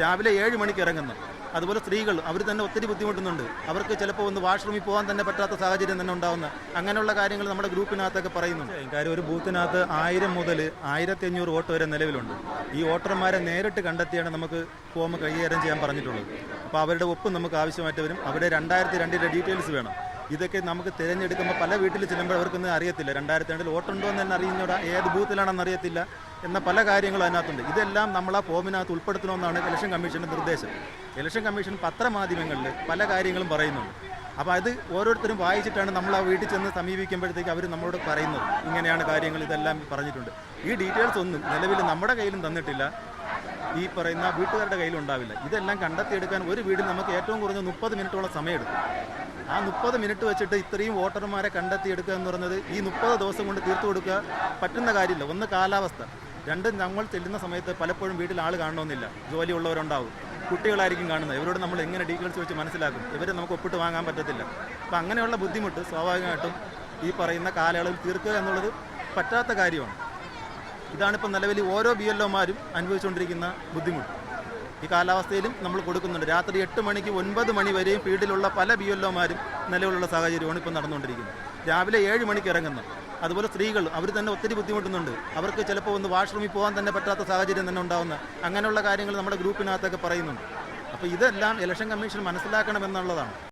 രാവിലെ ഏഴ് മണിക്ക് ഇറങ്ങുന്നു. അതുപോലെ സ്ത്രീകൾ അവർ തന്നെ ഒത്തിരി ബുദ്ധിമുട്ടുന്നുണ്ട്. അവർക്ക് ചിലപ്പോൾ ഒന്ന് വാഷ്റൂമിൽ പോകാൻ തന്നെ പറ്റാത്ത സാഹചര്യം തന്നെ ഉണ്ടാവുന്ന അങ്ങനെയുള്ള കാര്യങ്ങൾ നമ്മുടെ ഗ്രൂപ്പിനകത്തൊക്കെ പറയുന്നുണ്ട്. കാര്യം ഒരു ബൂത്തിനകത്ത് ആയിരം മുതൽ ആയിരത്തി അഞ്ഞൂറ് വോട്ട് വരെ നിലവിലുണ്ട്. ഈ വോട്ടർമാരെ നേരിട്ട് കണ്ടെത്തിയാണ് നമുക്ക് ഫോം കൈകാര്യം ചെയ്യാൻ പറഞ്ഞിട്ടുള്ളത്. അപ്പോൾ അവരുടെ ഒപ്പ് നമുക്ക് ആവശ്യമായിട്ട് വരും. അവിടെ രണ്ടായിരത്തി രണ്ടിന്റെ ഡീറ്റെയിൽസ് വേണം. ഇതൊക്കെ നമുക്ക് തിരഞ്ഞെടുക്കുമ്പോൾ പല വീട്ടിൽ ചെല്ലുമ്പോൾ അവർക്കൊന്നും അറിയത്തില്ല. രണ്ടായിരത്തി രണ്ടിൽ വോട്ടുണ്ടോ എന്ന് തന്നെ അറിയുന്നോടാ ഏത് ബൂത്തിലാണെന്ന് അറിയത്തില്ല. എന്ന പല കാര്യങ്ങളും അതിനകത്തുണ്ട്. ഇതെല്ലാം നമ്മൾ ആ ഫോമിനകത്ത് ഉൾപ്പെടുത്തണമെന്നാണ് ഇലക്ഷൻ കമ്മീഷന്റെ നിർദ്ദേശം. ഇലക്ഷൻ കമ്മീഷൻ പത്രമാധ്യമങ്ങളിൽ പല കാര്യങ്ങളും പറയുന്നുണ്ട്. അപ്പോൾ അത് ഓരോരുത്തരും വായിച്ചിട്ടാണ് നമ്മൾ ആ വീട്ടിൽ ചെന്ന് സമീപിക്കുമ്പോഴത്തേക്ക് അവർ നമ്മളോട് പറയുന്നത്. ഇങ്ങനെയാണ് കാര്യങ്ങൾ ഇതെല്ലാം പറഞ്ഞിട്ടുണ്ട്. ഈ ഡീറ്റെയിൽസ് ഒന്നും നിലവിൽ നമ്മുടെ കയ്യിലും തന്നിട്ടില്ല. ഈ പറയുന്ന വീട്ടുകാരുടെ കയ്യിലുണ്ടാവില്ല ഇതെല്ലാം കണ്ടെത്തിയെടുക്കാൻ ഒരു വീടിൽ നമുക്ക് ഏറ്റവും കുറഞ്ഞ മുപ്പത് മിനിറ്റോളം സമയമെടുക്കും. ആ മുപ്പത് മിനിറ്റ് വെച്ചിട്ട് ഇത്രയും വോട്ടർമാരെ കണ്ടെത്തിയെടുക്കുക എന്ന് പറയുന്നത് ഈ മുപ്പത് ദിവസം കൊണ്ട് തീർത്തു കൊടുക്കുക പറ്റുന്ന കാര്യമില്ല. ഒന്ന് കാലാവസ്ഥ. രണ്ട് നമ്മൾ ചെല്ലുന്ന സമയത്ത് പലപ്പോഴും വീട്ടിൽ ആൾ കാണണമെന്നില്ല. ജോലിയുള്ളവരുണ്ടാവും. കുട്ടികളായിരിക്കും കാണുന്നത്. ഇവരോട് നമ്മൾ എങ്ങനെ ഡീറ്റെയിൽസ് വെച്ച് മനസ്സിലാക്കും? ഇവരെ നമുക്ക് ഒപ്പിട്ട് വാങ്ങാൻ പറ്റത്തില്ല. അപ്പം അങ്ങനെയുള്ള ബുദ്ധിമുട്ട് സ്വാഭാവികമായിട്ടും ഈ പറയുന്ന കാലയളവിൽ തീർക്കുക എന്നുള്ളത് പറ്റാത്ത കാര്യമാണ്. ഇതാണിപ്പോൾ നിലവിൽ ഓരോ ബി എൽ ഒമാരും അനുഭവിച്ചുകൊണ്ടിരിക്കുന്ന ബുദ്ധിമുട്ട്. ഈ കാലാവസ്ഥയിലും നമ്മൾ കൊടുക്കുന്നുണ്ട്. രാത്രി എട്ട് മണിക്ക് ഒൻപത് മണി വരെയും ഫീൽഡിലുള്ള പല ബി എൽ ഒമാരും നിലവിലുള്ള സാഹചര്യമാണ് ഇപ്പോൾ നടന്നുകൊണ്ടിരിക്കുന്നത്. രാവിലെ ഏഴ് മണിക്ക് ഇറങ്ങുന്നു. അതുപോലെ സ്ത്രീകൾ അവർ തന്നെ ഒത്തിരി ബുദ്ധിമുട്ടുന്നുണ്ട്. അവർക്ക് ചിലപ്പോൾ ഒന്ന് വാഷ്റൂമിൽ പോകാൻ തന്നെ പറ്റാത്ത സാഹചര്യം തന്നെ ഉണ്ടാവുന്ന അങ്ങനെയുള്ള കാര്യങ്ങൾ നമ്മുടെ ഗ്രൂപ്പിനകത്തൊക്കെ പറയുന്നുണ്ട്. അപ്പോൾ ഇതെല്ലാം ഇലക്ഷൻ കമ്മീഷൻ മനസ്സിലാക്കണമെന്നുള്ളതാണ്